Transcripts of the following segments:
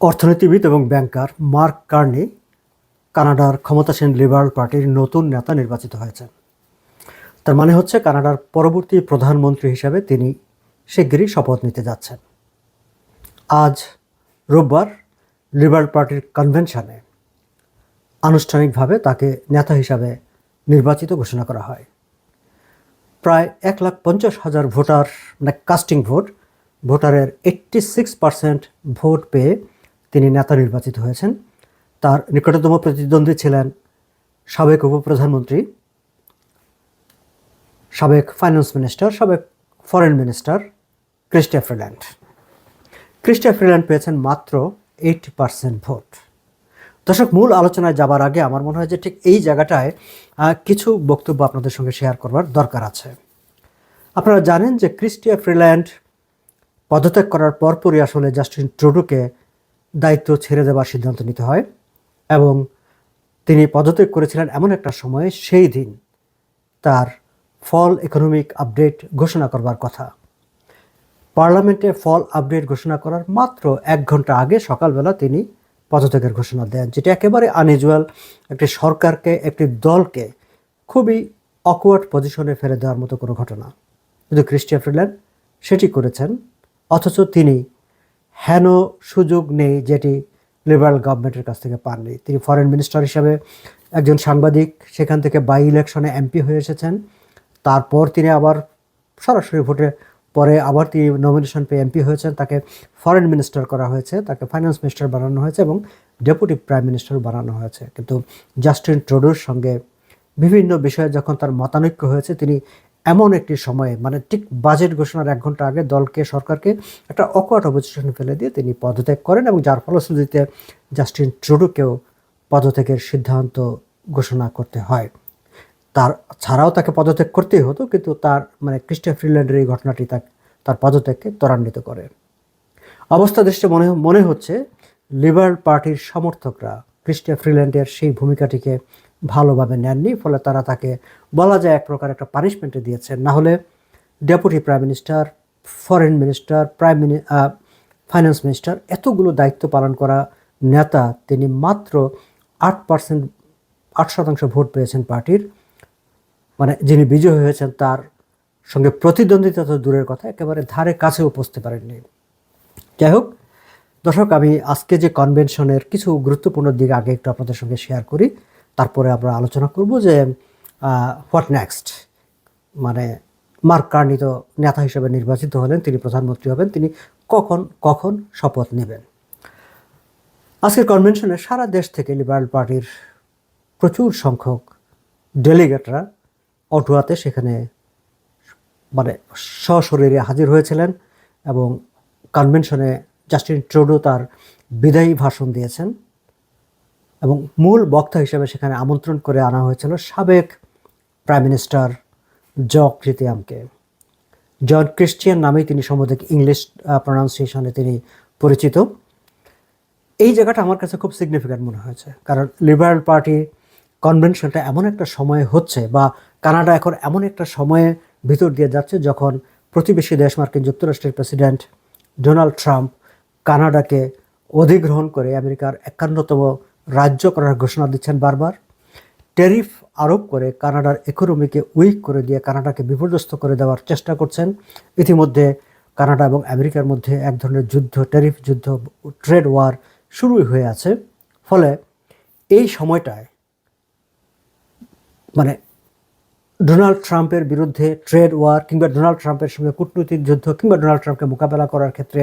অর্থনীতিবিদ এবং ব্যাংকার mark Carney কানাডার ক্ষমতাসীন লিবারাল পার্টির নতুন নেতা নির্বাচিত হয়েছেন। তার মানে হচ্ছে কানাডার পরবর্তী প্রধানমন্ত্রী হিসাবে তিনি শিগগিরই শপথ নিতে যাচ্ছেন। আজ রোববার লিবারাল পার্টির কনভেনশনে আনুষ্ঠানিকভাবে তাকে নেতা হিসাবে নির্বাচিত ঘোষণা করা হয়। প্রায় এক লাখ পঞ্চাশ হাজার ভোটার মানে কাস্টিং ভোট ভোটারের এইট্টি সিক্স পার্সেন্ট ভোট পেয়ে তিনি নেতা নির্বাচিত হয়েছেন। তার নিকটতম প্রতিদ্বন্দ্বী ছিলেন সাবেক উপপ্রধানমন্ত্রী, সাবেক ফাইন্যান্স মিনিস্টার সাবেক foreign minister Chrystia Freeland Chrystia Freeland পেয়েছেন মাত্র এইট পার্সেন্ট ভোট। দর্শক, মূল আলোচনায় যাবার আগে আমার মনে হয় যে ঠিক এই জায়গাটায় কিছু বক্তব্য আপনাদের সঙ্গে শেয়ার করবার দরকার আছে। আপনারা জানেন যে ক্রিস্টিয়া ফ্রিল্যান্ড পদত্যাগ করার পরপরই আসলে জাস্টিন ট্রুডোকে দায়িত্ব ছেড়ে দেওয়ার সিদ্ধান্ত নিতে হয় এবং তিনি পদত্যাগ করেছিলেন এমন একটা সময়ে, সেই দিন তার ফল ইকোনমিক আপডেট ঘোষণা করবার কথা। পার্লামেন্টে ফল আপডেট ঘোষণা করার মাত্র এক ঘণ্টা আগে সকালবেলা তিনি পদত্যাগের ঘোষণা দেন, যেটা একেবারে আনইউজুয়াল একটি সরকারকে, একটি দলকে খুবই অকওয়ার্ড পজিশনে ফেলে দেওয়ার মতো কোনো ঘটনা। কিন্তু ক্রিস্টিয়া ফ্রিল্যান্ড সেটি করেছেন। অথচ তিনি হেন সুযোগ নেই যেটি লিবারাল গভর্নমেন্টের কাছ থেকে পাননি। তিনি ফরেন মিনিস্টার হিসাবে একজন সাংবাদিক, সেখান থেকে বাই ইলেকশনে এমপি হয়ে এসেছেন। তারপর তিনি আবার সরাসরি ভোটে পরে আবার তিনি নমিনেশন পেয়ে এমপি হয়েছেন। তাকে ফরেন মিনিস্টার করা হয়েছে। তাকে ফাইন্যান্স মিনিস্টার বানানো হয়েছে এবং ডেপুটি প্রাইম মিনিস্টার বানানো হয়েছে। কিন্তু জাস্টিন ট্রুডোর সঙ্গে বিভিন্ন বিষয়ে যখন তার মতানৈক্য হয়েছে, তিনি এমন একটি সময়ে মানে ঠিক বাজেট ঘোষণার এক ঘণ্টা আগে দলকে, সরকারকে একটা অকওয়ার্ড অপোজিশন ফেলে দিয়ে তিনি পদত্যাগ করেন এবং যার ফলশ্রুতিতে জাস্টিন ট্রুডোকেও পদত্যাগের সিদ্ধান্ত ঘোষণা করতে হয়। তার ছাড়াও তাকে পদত্যাগ করতেই হতো, কিন্তু তার মানে ক্রিস্টিয়া ফ্রিল্যান্ডের এই ঘটনাটি তার তার পদত্যাগকে ত্বরান্বিত করে। অবস্থা দৃষ্টি মনে মনে হচ্ছে, লিবারাল পার্টির সমর্থকরা ক্রিস্টিয়া ফ্রিল্যান্ডের সেই ভূমিকাটিকে ভালোভাবে নেননি, ফলে তারা তাকে বলা যায় এক প্রকার একটা পানিশমেন্টে দিয়েছেন না হলে deputy prime minister foreign minister prime mini finance minister এতগুলো দায়িত্ব পালন করা নেতা তিনি মাত্র আট পার্সেন্ট আট শতাংশ ভোট পেয়েছেন পার্টির। মানে যিনি বিজয়ী হয়েছেন তার সঙ্গে প্রতিদ্বন্দ্বিতা তো দূরের কথা, একেবারে ধারে কাছেও পৌঁছতে পারেননি। যাই হোক, দর্শক, আমি আজকে যে কনভেনশনের কিছু গুরুত্বপূর্ণ দিক আগে একটু আপনাদের সঙ্গে শেয়ার করি। তারপরে আমরা আলোচনা করব যে হোয়াট নেক্সট মানে মার্ক কার্নি তো নেতা হিসেবে নির্বাচিত হলেন, তিনি প্রধানমন্ত্রী হবেন, তিনি কখন কখন শপথ নেবেন? আজকের কনভেনশনে সারা দেশ থেকে লিবারাল পার্টির প্রচুর সংখ্যক ডেলিগেটরা অটোয়াতে সেখানে মানে সশরীরে হাজির হয়েছিলেন এবং কনভেনশনে জাস্টিন ট্রুডো তার বিদায়ী ভাষণ দিয়েছেন। এবং মূল বক্তা হিসেবে সেখানে আমন্ত্রণ করে আনা হয়েছিল সাবেক প্রাইম মিনিস্টার জ কৃতিয়ামকে। জন ক্রিশ্চিয়ান নামেই তিনি সম্বন্ধে ইংলিশ প্রনাউন্সিয়েশনে তিনি পরিচিত। এই জায়গাটা আমার কাছে খুব সিগনিফিক্যান্ট মনে হয়েছে। কারণ লিবারাল পার্টি কনভেনশনটা এমন একটা সময়ে হচ্ছে বা কানাডা এখন এমন একটা সময়ে ভিতর দিয়ে যাচ্ছে যখন প্রতিবেশী দেশ মার্কিন যুক্তরাষ্ট্রের প্রেসিডেন্ট ডোনাল্ড ট্রাম্প কানাডাকে অধিগ্রহণ করে আমেরিকার একান্নতম রাজ্য করার ঘোষণা দিচ্ছেন বারবার। ট্যারিফ আরোপ করে কানাডার ইকোনমিকে উইক করে দিয়ে কানাডাকে বিপর্যস্ত করে দেওয়ার চেষ্টা করছেন। ইতিমধ্যে কানাডা এবং আমেরিকার মধ্যে এক ধরনের যুদ্ধ ট্যারিফ যুদ্ধ, ট্রেড ওয়ার শুরুই হয়ে আছে। ফলে এই সময়টায় মানে ডোনাল্ড ট্রাম্পের বিরুদ্ধে ট্রেড ওয়ার কিংবা ডোনাল্ড ট্রাম্পের সঙ্গে কূটনৈতিক যুদ্ধ কিংবা ডোনাল্ড ট্রাম্পকে মোকাবেলা করার ক্ষেত্রে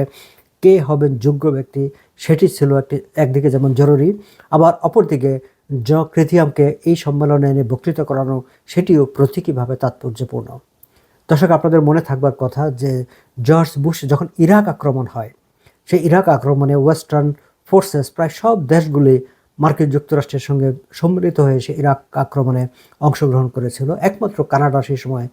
কে হবেন যোগ্য ব্যক্তি সেটি ছিল একটি, একদিকে যেমন জরুরি, আবার অপরদিকে জ কৃথিয়ামকে এই সম্মেলনে এনে বক্তৃতা করানো, সেটিও প্রতীকীভাবে তাৎপর্যপূর্ণ। দর্শক, আপনাদের মনে থাকবার কথা যে জর্জ বুশ যখন ইরাক আক্রমণ হয়, সেই ইরাক আক্রমণে ওয়েস্টার্ন ফোর্সেস প্রায় সব দেশগুলি মার্কিন যুক্তরাষ্ট্রের সঙ্গে সম্মিলিত হয়ে সে ইরাক আক্রমণে অংশগ্রহণ করেছিল। একমাত্র কানাডা সেই সময়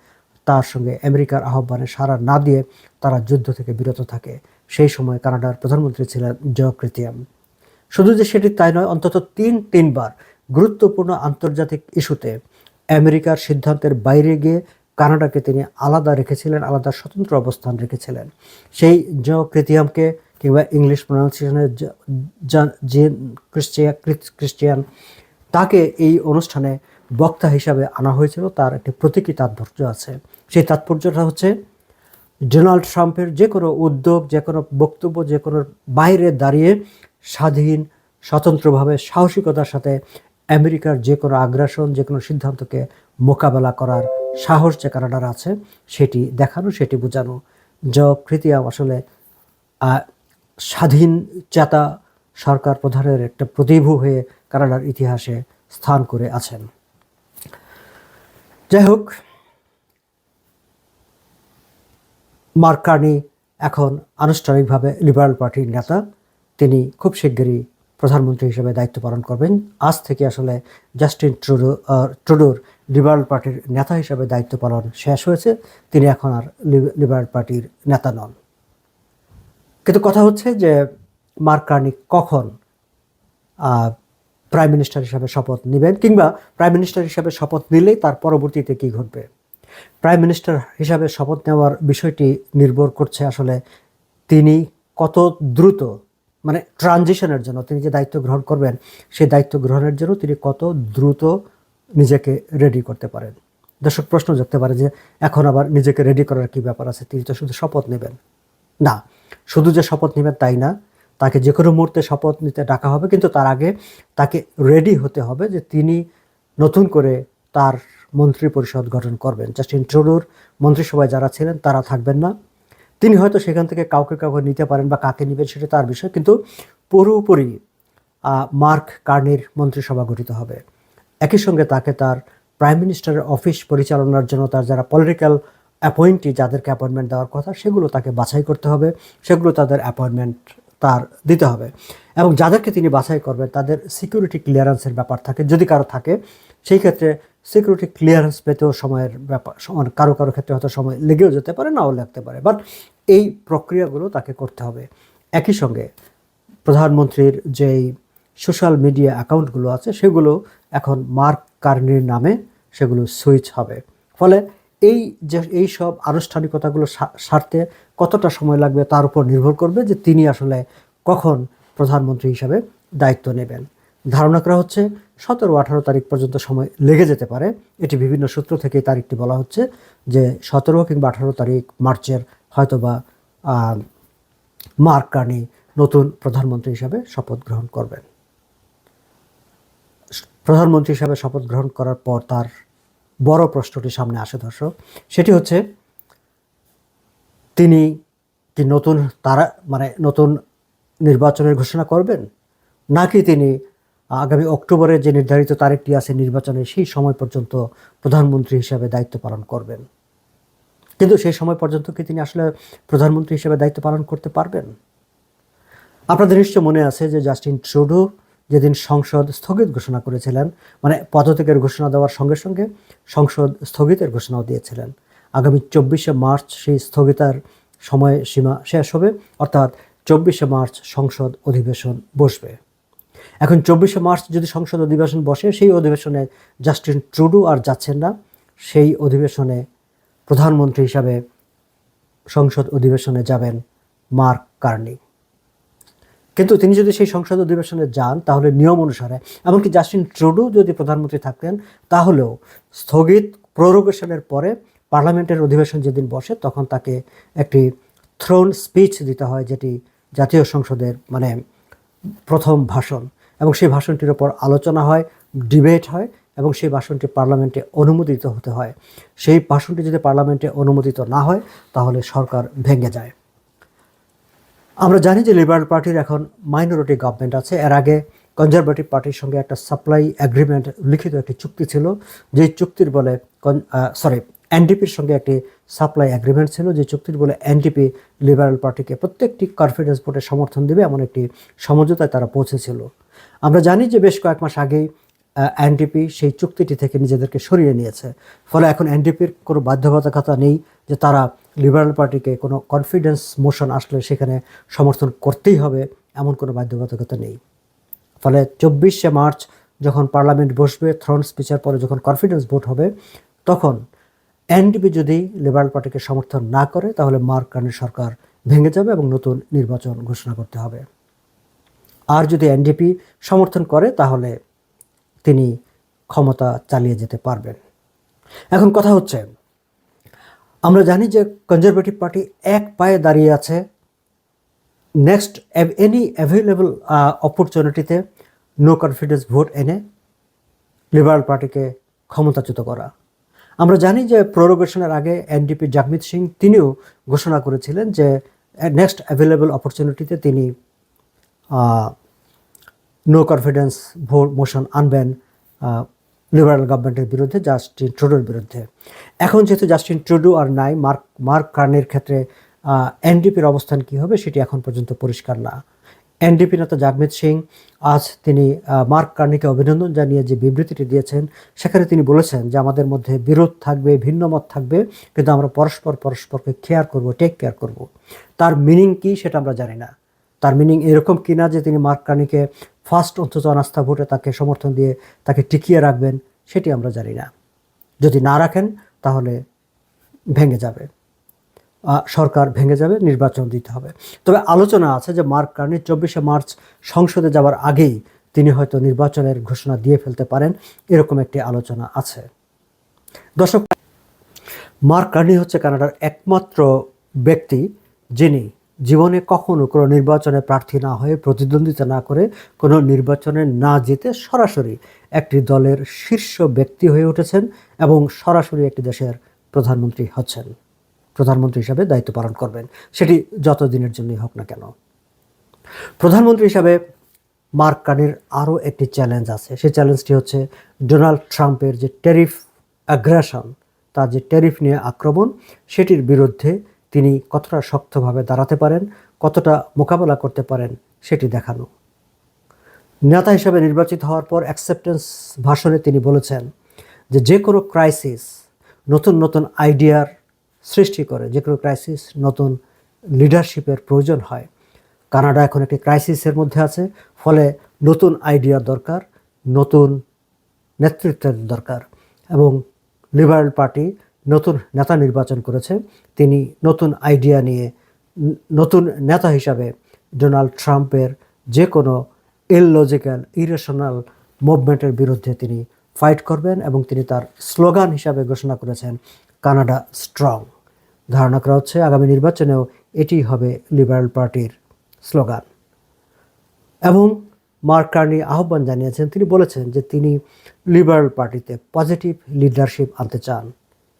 তার সঙ্গে আমেরিকার আহ্বানে সাড়া না দিয়ে তারা যুদ্ধ থেকে বিরত থাকে। সেই সময় কানাডার প্রধানমন্ত্রী ছিলেন জ কৃতিয়াম শুধু যে সেটি তাই নয়, অন্তত তিন, তিনবার গুরুত্বপূর্ণ আন্তর্জাতিক ইস্যুতে আমেরিকার সিদ্ধান্তের বাইরে গিয়ে কানাডাকে তিনি আলাদা রেখেছিলেন, আলাদা স্বতন্ত্র অবস্থান রেখেছিলেন। সেই জ কৃতিয়ামকে কিংবা ইংলিশ প্রনাউন্সিয়েশনের যে ক্রিশ্চিয়া ক্রিশ্চিয়ান তাকে এই অনুষ্ঠানে বক্তা হিসাবে আনা হয়েছিল। তার একটি প্রতীকী তাৎপর্য আছে। সেই তাৎপর্যটা হচ্ছে ডোনাল্ড ট্রাম্পের যে কোনো উদ্যোগ, যে কোনো বক্তব্য, যে কোনো বাইরে দাঁড়িয়ে স্বাধীন, স্বতন্ত্রভাবে সাহসিকতার সাথে আমেরিকার যে কোনো আগ্রাসন, যে কোনো সিদ্ধান্তকে মোকাবেলা করার সাহস যে কানাডার আছে, সেটি দেখানো, সেটি বোঝানো। যকৃতি আসলে স্বাধীন চেতা সরকার প্রধানের একটা প্রতিভু হয়ে কানাডার ইতিহাসে স্থান করে আছেন। যাই হোক মার্ক কার্নি এখন আনুষ্ঠানিকভাবে লিবারাল পার্টির নেতা। তিনি খুব শিগগিরই প্রধানমন্ত্রী হিসেবে দায়িত্ব পালন করবেন। আজ থেকে আসলে জাস্টিন ট্রুডো ট্রুডোর লিবারাল পার্টির নেতা হিসেবে দায়িত্ব পালন শেষ হয়েছে। তিনি এখন আর লিবারাল পার্টির নেতা নন। কিন্তু কথা হচ্ছে যে মার্ক কার্নি কখন প্রাইম মিনিস্টার হিসাবে শপথ নেবেন কিংবা প্রাইম মিনিস্টার হিসাবে শপথ নিলেই তার পরবর্তীতে কী ঘটবে? প্রাইম মিনিস্টার হিসাবে শপথ নেওয়ার বিষয়টি নির্ভর করছে আসলে তিনি কত দ্রুত মানে ট্রানজিশনের জন্য তিনি যে দায়িত্ব গ্রহণ করবেন, সেই দায়িত্ব গ্রহণের জন্য তিনি কত দ্রুত নিজেকে রেডি করতে পারেন। দর্শক প্রশ্ন জাগতে পারে যে, এখন আবার নিজেকে রেডি করার কি ব্যাপার আছে? তিনি তো শুধু শপথ নেবেন। না, শুধু যে শপথ নেবেন তাই না, তাকে যে কোনো মুহূর্তে শপথ নিতে ডাকা হবে, কিন্তু তার আগে তাকে রেডি হতে হবে যে তিনি নতুন করে তার মন্ত্রী পরিষদ গঠন করবেন। জাস্টিন ট্রুডোর মন্ত্রিসভায় যারা ছিলেন, তারা থাকবেন না। তিনি হয়তো সেখান থেকে কাউকে কাউকে নিতে পারেন বা কাকে নেবেন সেটা তার বিষয়, কিন্তু পুরোপুরি মার্ক কার্নির মন্ত্রিসভা গঠিত হবে। একই সঙ্গে তাকে তার প্রাইম মিনিস্টারের অফিস পরিচালনার জন্য তার যারা পলিটিক্যাল অ্যাপয়েন্টি যাদেরকে অ্যাপয়েন্টমেন্ট দেওয়ার কথা, সেগুলো তাকে বাছাই করতে হবে। সেগুলো তাদের অ্যাপয়েন্টমেন্ট তার দিতে হবে। এবং যাদেরকে তিনি বাছাই করবেন, তাদের সিকিউরিটি ক্লিয়ারেন্সের ব্যাপার থাকে, যদি কারও থাকে, সেই ক্ষেত্রে সিকিউরিটি ক্লিয়ারেন্স পেতেও সময়ের ব্যাপার কারও কারও ক্ষেত্রে হয়তো সময় লেগেও যেতে পারে, নাও লাগতে পারে। বাট এই প্রক্রিয়াগুলো তাকে করতে হবে। একই সঙ্গে প্রধানমন্ত্রীর যেই সোশ্যাল মিডিয়া অ্যাকাউন্টগুলো আছে, সেগুলো এখন মার্ক কার্নির নামে সেগুলো সুইচ হবে। ফলে এই যে, এই সব আনুষ্ঠানিকতাগুলো সারতে কতটা সময় লাগবে তার উপর নির্ভর করবে যে তিনি আসলে কখন প্রধানমন্ত্রী হিসাবে দায়িত্ব নেবেন। ধারণা করা হচ্ছে সতেরো আঠারো তারিখ পর্যন্ত সময় লেগে যেতে পারে। এটি বিভিন্ন সূত্র থেকে তারিখটি বলা হচ্ছে যে সতেরো কিংবা আঠারো তারিখ মার্চের হয়তোবা মার্ক কার্নি নতুন প্রধানমন্ত্রী হিসাবে শপথ গ্রহণ করবেন। প্রধানমন্ত্রী হিসাবে শপথ গ্রহণ করার পর তার বড় প্রশ্নটি সামনে আসে, দর্শক। সেটি হচ্ছে, তিনি কি নতুন তারা মানে নতুন নির্বাচনের ঘোষণা করবেন? নাকি তিনি আগামী অক্টোবরে যে নির্ধারিত তারিখটি আছে নির্বাচনে সেই সময় পর্যন্ত প্রধানমন্ত্রী হিসাবে দায়িত্ব পালন করবেন? কিন্তু সেই সময় পর্যন্ত কি তিনি আসলে প্রধানমন্ত্রী হিসেবে দায়িত্ব পালন করতে পারবেন? আপনাদের নিশ্চয় মনে আছে যে জাস্টিন ট্রুডো যেদিন সংসদ স্থগিত ঘোষণা করেছিলেন মানে পদত্যাগের ঘোষণা দেওয়ার সঙ্গে সঙ্গে সংসদ স্থগিতের ঘোষণাও দিয়েছিলেন। আগামী চব্বিশে মার্চ সেই স্থগিতার সময় সীমা শেষ হবে, অর্থাৎ চব্বিশে মার্চ সংসদ অধিবেশন বসবে। এখন চব্বিশে মার্চ যদি সংসদ অধিবেশন বসে, সেই অধিবেশনে জাস্টিন ট্রুডু আর যাচ্ছেন না। সেই অধিবেশনে প্রধানমন্ত্রী হিসাবে সংসদ অধিবেশনে যাবেন মার্ক কার্নি। কিন্তু তিনি যদি সেই সংসদ অধিবেশনে যান, তাহলে নিয়ম অনুসারে, এমনকি জাস্টিন ট্রুডু যদি প্রধানমন্ত্রী থাকতেন, তাহলেও স্থগিত প্রোরোগেশনের পরে পার্লামেন্টের অধিবেশন যেদিন বসে, তখন তাকে একটি থ্রোন স্পিচ দিতে হয়, যেটি জাতীয় সংসদের মানে প্রথম ভাষণ। এবং সেই ভাষণটির ওপর আলোচনা হয়, ডিবেট হয়, এবং সেই ভাষণটি পার্লামেন্টে অনুমোদিত হতে হয়। সেই ভাষণটি যদি পার্লামেন্টে অনুমোদিত না হয়, তাহলে সরকার ভেঙে যায়। আমরা জানি যে লিবারেল পার্টির এখন মাইনরিটি গভর্নমেন্ট আছে। এর আগে কনজারভেটিভ পার্টির সঙ্গে একটা সাপ্লাই অ্যাগ্রিমেন্ট লিখিত একটি চুক্তি ছিল, যেই চুক্তির বলে সরি এনডিপির সঙ্গে একটি সাপ্লাই অ্যাগ্রিমেন্ট ছিল যে চুক্তির বলে এনডিপি লিবারেল পার্টিকে প্রত্যেকটি কনফিডেন্স ভোটে সমর্থন দেবে এমন একটি সমঝোতায় তারা পৌঁছেছিল। আমরা জানি যে বেশ কয়েক মাস আগেই এনডিপি সেই চুক্তিটি থেকে নিজেদেরকে সরিয়ে নিয়েছে। ফলে এখন এনডিপির কোনো বাধ্যবাধকতা নেই যে তারা লিবারেল পার্টিকে কোনো কনফিডেন্স মোশন আসলে সেখানে সমর্থন করতেই হবে, এমন কোনো বাধ্যবাধকতা নেই। ফলে চব্বিশে মার্চ যখন পার্লামেন্ট বসবে থ্রন স্পিচের পরে যখন কনফিডেন্স ভোট হবে, তখন এনডিপি যদি লিবারেল পার্টিকে সমর্থন না করে, তাহলে মার্ক কার্নির সরকার ভেঙে যাবে এবং নতুন নির্বাচন ঘোষণা করতে হবে। আর যদি এনডিপি সমর্থন করে, তাহলে তিনি ক্ষমতা চালিয়ে যেতে পারবেন। এখন কথা হচ্ছে আমরা জানি যে কনজারভেটিভ পার্টি এক পায়ে দাঁড়িয়ে আছে। নেক্সট এনি অ্যাভেলেবল অপরচুনিটিতে নো কনফিডেন্স ভোট এনে লিবারাল পার্টিকে ক্ষমতাচ্যুত করা। আমরা জানি যে প্রোরোগেশনের আগে এনডিপি জাগমিত সিং তিনিও ঘোষণা করেছিলেন যে নেক্সট অ্যাভেলেবল অপরচুনিটিতে তিনি নো কনফিডেন্স ভোট মোশন আনবেন লিবারাল গভর্নমেন্টের বিরুদ্ধে, জাস্টিন ট্রুডোর বিরুদ্ধে। এখন যেহেতু জাস্টিন ট্রুডো আর নাই, মার্ক মার্ক কার্নের ক্ষেত্রে এনডিপির অবস্থান কী হবে সেটি এখন পর্যন্ত পরিষ্কার না। এনডিপি নেতা জাগমিত সিং, আজ তিনি মার্ক কার্নিকে অভিনন্দন জানিয়ে যে বিবৃতিটি দিয়েছেন, সেখানে তিনি বলেছেন যে আমাদের মধ্যে বিরোধ থাকবে, ভিন্ন মত থাকবে, কিন্তু আমরা পরস্পর পরস্পরকে কেয়ার করব টেক কেয়ার করব। তার মিনিং কি সেটা আমরা জানি না। তার মিনিং এরকম কিনা যে তিনি মার্ক কার্নিকে ফার্স্ট অন্তত অনাস্থা ভোটে তাকে সমর্থন দিয়ে তাকে টিকিয়ে রাখবেন, সেটি আমরা জানি না। যদি না রাখেন, তাহলে ভেঙে যাবে। সরকার ভেঙে যাবে, নির্বাচন দিতে হবে। তবে আলোচনা আছে যে মার্ক কার্নি চব্বিশে মার্চ সংসদে যাওয়ার আগেই তিনি হয়তো নির্বাচনের ঘোষণা দিয়ে ফেলতে পারেন, এরকম একটি আলোচনা আছে। দর্শক, মার্ক কার্নি হচ্ছে কানাডার একমাত্র ব্যক্তি যিনি জীবনে কখনো কোনো নির্বাচনে প্রার্থী না হয়ে প্রতিদ্বন্দ্বিতা না করে কোনো নির্বাচনে না জিতে সরাসরি একটি দলের শীর্ষ ব্যক্তি হয়ে উঠেছেন এবং সরাসরি একটি দেশের প্রধানমন্ত্রী হচ্ছেন। প্রধানমন্ত্রী হিসাবে দায়িত্ব পালন করবেন। সেটি যত দিনের জন্যই হোক না কেন। প্রধানমন্ত্রী হিসাবে মার্ক কার্নির আরও একটি চ্যালেঞ্জ আছে। সেই চ্যালেঞ্জটি হচ্ছে ডোনাল্ড ট্রাম্পের যে ট্যারিফ অ্যাগ্রেশন তার যে ট্যারিফ নিয়ে আক্রমণ, সেটির বিরুদ্ধে তিনি কতটা শক্তভাবে দাঁড়াতে পারেন, কতটা মোকাবেলা করতে পারেন, সেটি দেখানো। নেতা হিসেবে নির্বাচিত হওয়ার পর অ্যাকসেপ্টেন্স ভাষণে তিনি বলেছেন যে যে কোনো ক্রাইসিস নতুন নতুন আইডিয়ার সৃষ্টি করে, যে কোনো ক্রাইসিস নতুন লিডারশিপের প্রয়োজন হয়। কানাডা এখন একটি ক্রাইসিসের মধ্যে আছে, ফলে নতুন আইডিয়ার দরকার, নতুন নেতৃত্বের দরকার এবং লিবারেল পার্টি নতুন নেতা নির্বাচন করেছে। তিনি নতুন আইডিয়া নিয়ে নতুন নেতা হিসাবে ডোনাল্ড ট্রাম্পের যে কোনো ইললজিক্যাল ইরেশনাল মুভমেন্টের বিরুদ্ধে তিনি ফাইট করবেন এবং তিনি তার স্লোগান হিসাবে ঘোষণা করেছেন, কানাডা স্ট্রং ধারণা করা হচ্ছে আগামী নির্বাচনেও এটি হবে লিবারেল পার্টির স্লোগান এবং মার্ক কার্নি আহ্বান জানিয়েছেন, তিনি বলেছেন যে তিনি লিবারেল পার্টিতে পজিটিভ লিডারশিপ আনতে চান।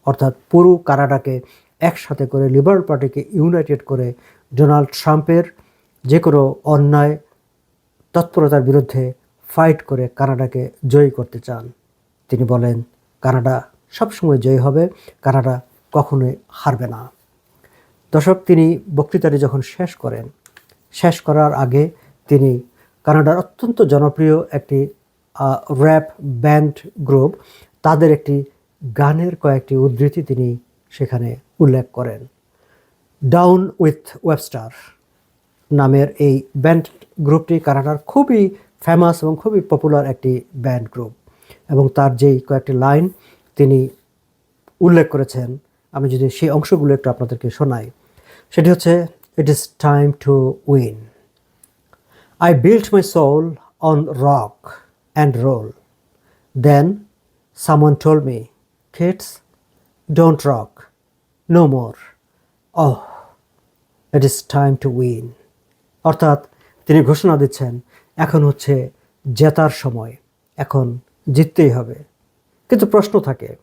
অর্থাৎ পুরো, কানাডাকে একসাথে করে লিবারেল পার্টিকে ইউনাইটেড করে ডোনাল্ড ট্রাম্পের যে কোনো অন্যায়, তৎপরতার বিরুদ্ধে ফাইট করে কানাডাকে জয়ী করতে চান। তিনি বলেন, কানাডা সবসময় জয়ী হবে, কানাডা কখনোই হারবে না। দর্শক, তিনি বক্তৃতাটি যখন শেষ করেন, শেষ করার আগে তিনি কানাডার অত্যন্ত জনপ্রিয় একটি র্যাপ ব্যান্ড গ্রুপ তাদের একটি গানের কয়েকটি উদ্ধৃতি তিনি সেখানে উল্লেখ করেন ডাউন উইথ ওয়েবস্টার নামের এই ব্যান্ড গ্রুপটি কানাডার খুবই ফেমাস এবং খুবই পপুলার একটি ব্যান্ড গ্রুপ এবং তার যেই কয়েকটি লাইন তিনি উল্লেখ করেছেন আমি যদি সেই অংশগুলো একটু আপনাদেরকে শোনাই সেটি হচ্ছে it is time to win I built my soul on rock and roll. Then someone told me, kids, don't rock. No more. Oh, it is time to win. অর্থাৎ তিনি ঘোষণা দিচ্ছেন এখন হচ্ছে জেতার সময়। এখন জিততেই হবে। কিন্তু প্রশ্ন থাকে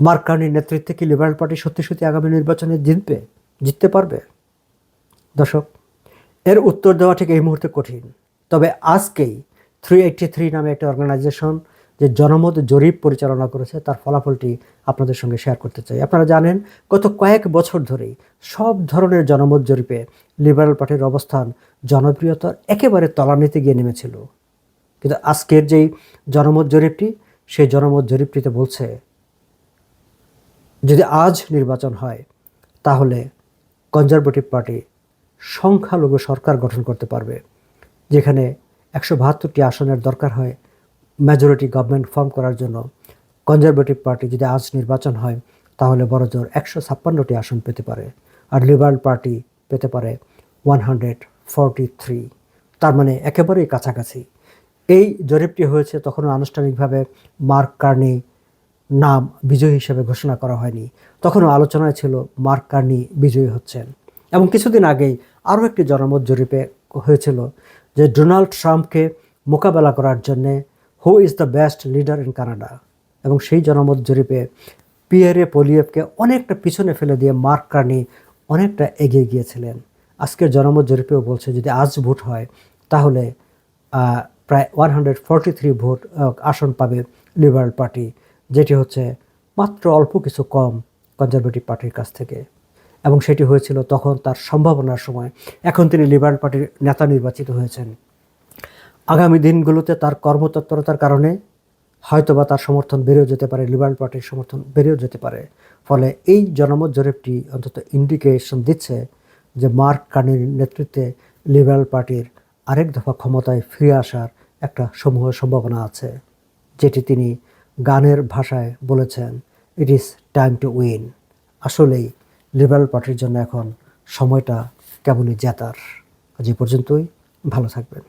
মার্ক কার্নির নেতৃত্বে কি লিবারেল পার্টি সত্যি সত্যি আগামী নির্বাচনে জিতবে? জিততে পারবে? দর্শক এর উত্তর দেওয়া ঠিক এই মুহূর্তে কঠিন। তবে আজকেই থ্রি এইটটি থ্রি নামে একটা অর্গানাইজেশন যে জনমত জরিপ পরিচালনা করেছে, তার ফলাফলটি আপনাদের সঙ্গে শেয়ার করতে চাই। আপনারা জানেন, গত কয়েক বছর ধরেই সব ধরনের জনমত জরিপে লিবারেল পার্টির অবস্থান, জনপ্রিয়তার একেবারে তলানিতে গিয়ে নেমেছিল। কিন্তু আজকের যেই জনমত জরিপটি, সেই জনমত জরিপটিতে বলছে, যদি আজ নির্বাচন হয়, তাহলে কনজারভেটিভ পার্টি সংখ্যালঘু সরকার গঠন করতে পারবে, যেখানে একশো বাহাত্তরটি আসনের দরকার হয় মেজরিটি গভর্নমেন্ট ফর্ম করার জন্য কনজারভেটিভ পার্টি যদি আজ নির্বাচন হয়, তাহলে বড়জোর একশো ছাপ্পান্নটি আসন পেতে পারে আর লিবারাল পার্টি পেতে পারে ওয়ান হান্ড্রেড ফর্টি থ্রি তার মানে একেবারেই কাছাকাছি। এই জরিপটি হয়েছে তখন আনুষ্ঠানিকভাবে মার্ক কার্নি নাম বিজয়ী হিসেবে ঘোষণা করা হয়নি। তখনও আলোচনায় ছিল মার্ক কার্নি বিজয়ী হচ্ছেন। এবং কিছুদিন আগেই আরও একটি জনমত জরিপে হয়েছিল যে ডোনাল্ড ট্রাম্পকে মোকাবেলা করার জন্যে who is the best leader in Canada এবং সেই জনমত জরিপে পিয়ারে পোলিয়েভকে অনেকটা পিছনে ফেলে দিয়ে মার্ক কার্নি অনেকটা এগিয়ে গিয়েছিলেন। আজকের জনমত জরিপেও বলছে, যদি আজ ভোট হয়, তাহলে প্রায় one hundred forty three vote আসন পাবে লিবারেল পার্টি যেটি হচ্ছে মাত্র অল্প কিছু কম কনজারভেটিভ পার্টির কাছ থেকে। এবং সেটি হয়েছিল তখন তার সম্ভাবনার সময়। এখন তিনি লিবারেল পার্টির নেতা নির্বাচিত হয়েছেন। আগামী দিনগুলোতে তার কর্মতৎপরতার কারণে হয়তোবা তার সমর্থন বেড়েও যেতে পারে লিবারেল পার্টির সমর্থন বেড়েও যেতে পারে। ফলে এই জনমত জরিপটি অন্তত ইন্ডিকেশন দিচ্ছে যে মার্ক কার্নির নেতৃত্বে লিবারেল পার্টির আরেক দফা ক্ষমতায় ফিরে আসার একটা সমূহ সম্ভাবনা আছে, যেটি তিনি গানের ভাষায় বলেছেন it is time to win আসলেই লিবারেল পার্টির জন্য এখন সময়টা কেমনই জেতার? আজ এই পর্যন্তই, ভালো থাকবেন।